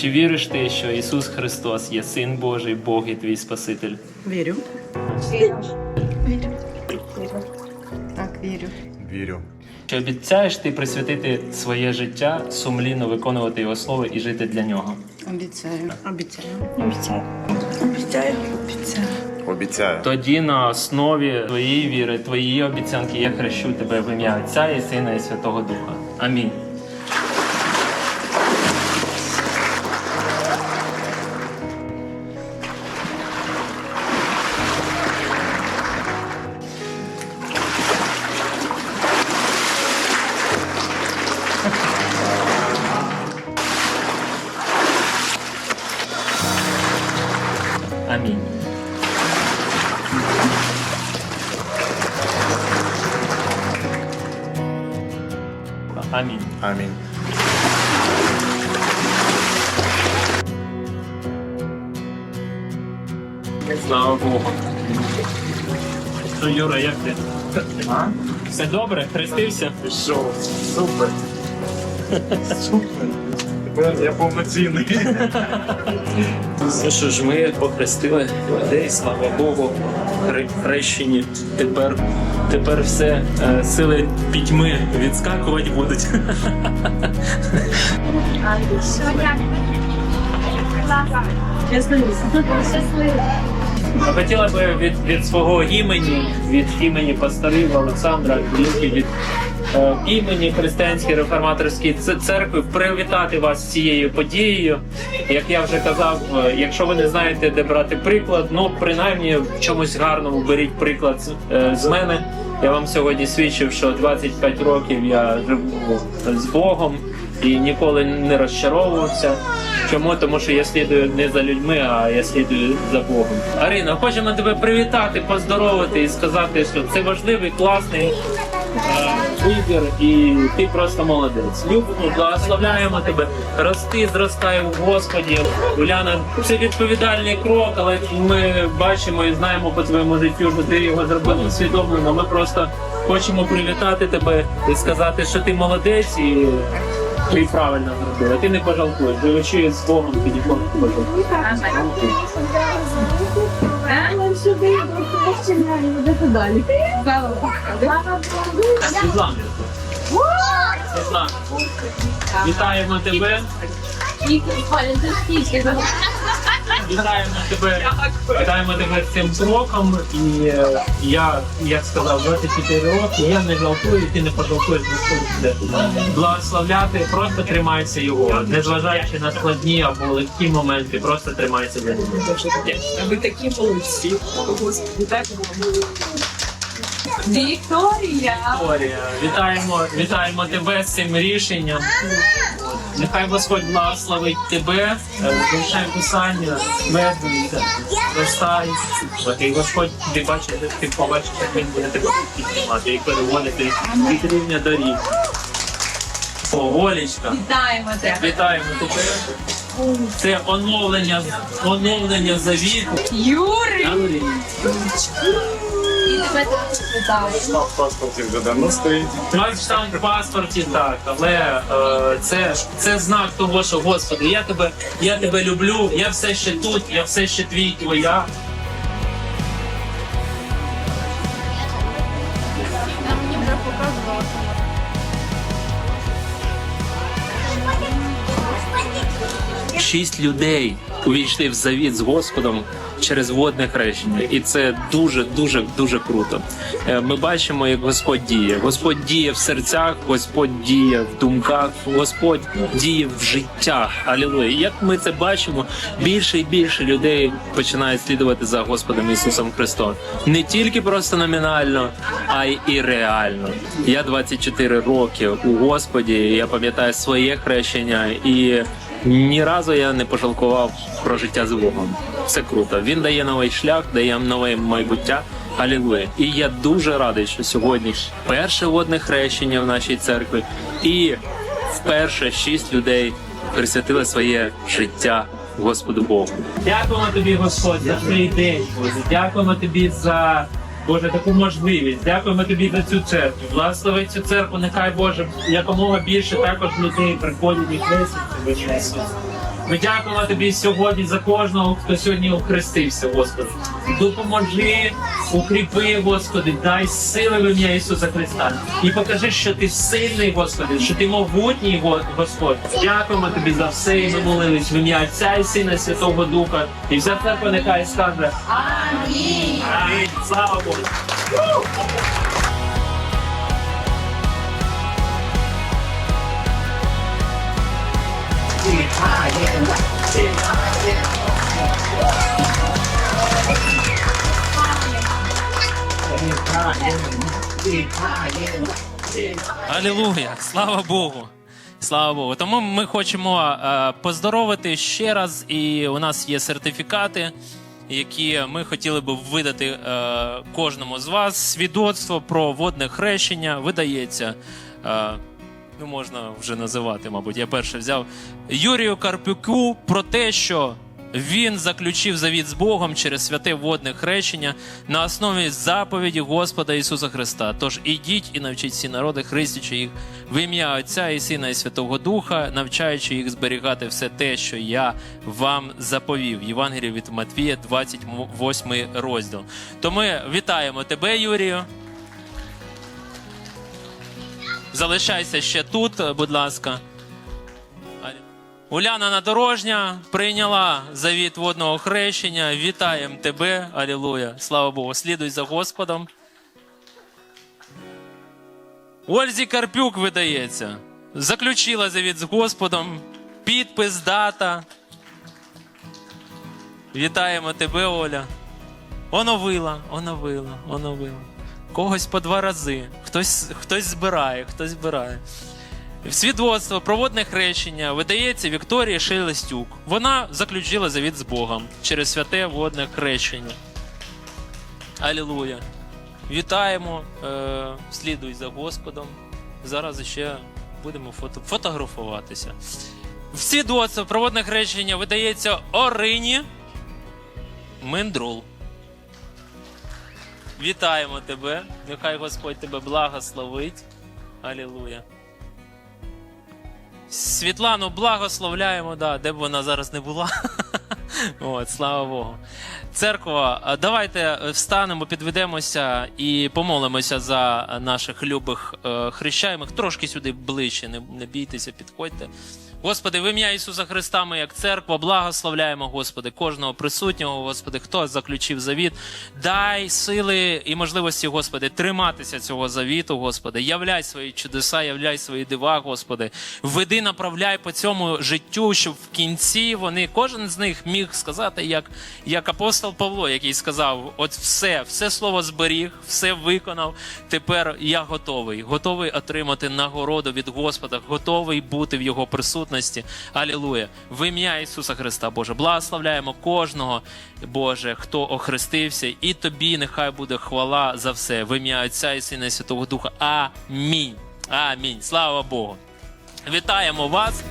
Чи віриш ти, що Ісус Христос є Син Божий, Бог і твій Спаситель? Вірю. Вірю. Вірю. Так, вірю. Вірю. Чи обіцяєш ти присвятити своє життя, сумлінно виконувати Його слово і жити для нього? Обіцяю. Обіцяю. Обіцяю. Обіцяю. Обіцяю. Обіцяю. Тоді на основі твоєї віри, твоєї обіцянки я хрещу тебе в ім'я Отця і Сина і Святого Духа. Амінь. Амінь. Амінь. Амінь. Слава Богу. Ну, Юра, як ти? Все добре? Хрестився? Пішов. Супер. Супер. Тепер я повноцінний. Ну що ж, ми похрестили людей, слава Богу, хре- хрещені. Тепер, тепер все е, сили пітьми відскакувати будуть. Я Хотіла би від, від свого імені, від імені пасторів Олександра від імені Християнської реформаторської церкви привітати вас з цією подією. Як я вже казав, е, якщо ви не знаєте, де брати приклад, ну принаймні в чомусь гарному беріть приклад з, е, мене. Я вам сьогодні свідчив, що 25 років я живу з Богом і ніколи не розчаровувався. Чому? Тому що я слідую не за людьми, а я слідую за Богом. Арина, хочемо тебе привітати, поздоровити і сказати, що це важливий, класний е, вибір, і ти просто молодець. Любимо, благословляємо тебе. Рости, зростай в Господі. Уляна, це відповідальний крок, але ми бачимо і знаємо по твоєму життю, що ти його зробив усвідомлено. Ми просто хочемо привітати тебе і сказати, що ти молодець і. Ти правильно зробила, ти не пожалкуєш. Живучи з Богом, ти ніколи не пожалкуєш. Сюди, починаємо, де далі. Світлана. Світлана. Вітаємо тебе. Вітаємо тебе. Вітаємо тебе Вітаємо з цим кроком. І е, я, як сказав, 24 роки, я не жалкую, ти не пожалкуєш буде. Благословляти, просто тримайся його, незважаючи на складні або легкі моменти, просто тримайся за нього. Ви такі молодці. Господи. Вікторія! Вікторія, вітаємо, вітаємо тебе з цим рішенням. Нехай Господь благословить тебе, е, залишай писання, медуйся, зростай. І Господь ти бачиш, ти побачиш, як він буде тебе піднімати і переводити від рівня до рівня. О, Олечка, Вітаємо тебе! вітаємо тебе. Це оновлення, оновлення завіту. Юрій! Став паспорті вже давно стоїть. Бачиш там в паспорті так, але е, це, це знак того, що Господи, я тебе, я тебе люблю, я все ще тут, я все ще твій твоя. Шість людей увійшли в завіт з Господом через водне хрещення, і це дуже, дуже, дуже круто. Е, Ми бачимо, як Господь діє. Господь діє в серцях, Господь діє в думках, Господь діє в життях. Алілуя. Як ми це бачимо, більше і більше людей починають слідувати за Господом Ісусом Христом. Не тільки просто номінально, а й і реально. Я 24 роки у Господі. Я пам'ятаю своє хрещення і. Ні разу я не пожалкував про життя з Богом. Це круто. Він дає новий шлях, дає нове майбуття. Алілуя. І я дуже радий, що сьогодні перше водне хрещення в нашій церкві, і вперше шість людей присвятили своє життя Господу Богу. Дякуємо тобі, Господь, за цей день. Боже. Дякуємо тобі за Боже таку можливість. Дякуємо тобі за цю церкву. Благослови цю церкву. Нехай Боже якомога більше також людей приходять і хрестяться. Ми дякуємо тобі сьогодні за кожного, хто сьогодні охрестився, Господи. Допоможи, укріпи, Господи, дай сили в ім'я Ісуса Христа. І покажи, що ти сильний, Господи, що ти могутній, Господь. Дякуємо тобі за все, і ми молились в ім'я Отця і Сина Святого Духа. І вся церква нехай скаже. Амінь. Амінь. Слава Богу. Алілуя! Слава Богу! Слава Богу. Тому ми хочемо е, поздоровити ще раз, і у нас є сертифікати, які ми хотіли би видати е, кожному з вас. Свідоцтво про водне хрещення видається. Е, ну, можна вже називати, мабуть. Я перше взяв Юрію Карпюку про те, що він заключив завіт з Богом через святе водне хрещення на основі заповіді Господа Ісуса Христа. Тож ідіть і навчіть всі народи, хрестячи їх в ім'я Отця і Сина і Святого Духа, навчаючи їх зберігати все те, що я вам заповів. Євангеліє від Матвія, 28 розділ. То ми вітаємо тебе, Юрію. Залишайся ще тут, будь ласка. Уляна Надорожня прийняла завіт водного хрещення. Вітаємо тебе, Алілуя. Слава Богу. Слідуй за Господом. Ользі Карпюк видається. Заключила завіт з Господом. Підпис, дата. Вітаємо тебе, Оля. Оновила, оновила, оновила. Когось по два рази. Хтось, хтось збирає, хтось збирає. Свідоцтво про водне хрещення видається Вікторії Шелестюк. Вона заключила завіт з Богом через святе водне хрещення. Алілуя. Вітаємо, е, слідуй за Господом. Зараз ще будемо фото, фотографуватися. Свідоцтво про водне хрещення видається Орині Мендрул. Вітаємо тебе. Нехай Господь тебе благословить. Алілуя. Світлану благословляємо, да, де б вона зараз не була. От, слава Богу. Церква, давайте встанемо, підведемося і помолимося за наших любих е, хрещаємих. Трошки сюди ближче, не, не бійтеся, підходьте. Господи, в ім'я Ісуса Христа, ми як церква, благословляємо, Господи, кожного присутнього, Господи, хто заключив завіт. Дай сили і можливості, Господи, триматися цього завіту, Господи. Являй свої чудеса, являй свої дива, Господи. Веди, направляй по цьому життю, щоб в кінці вони, кожен з них міг сказати, як, як апостол Павло, який сказав: от все, все слово зберіг, все виконав. Тепер я готовий, готовий отримати нагороду від Господа, готовий бути в його присутності. Алілуя. В ім'я Ісуса Христа, Боже, благословляємо кожного, Боже, хто охрестився, і тобі нехай буде хвала за все. В ім'я Отця і Сина і Святого Духа. Амінь. Амінь. Слава Богу. Вітаємо вас.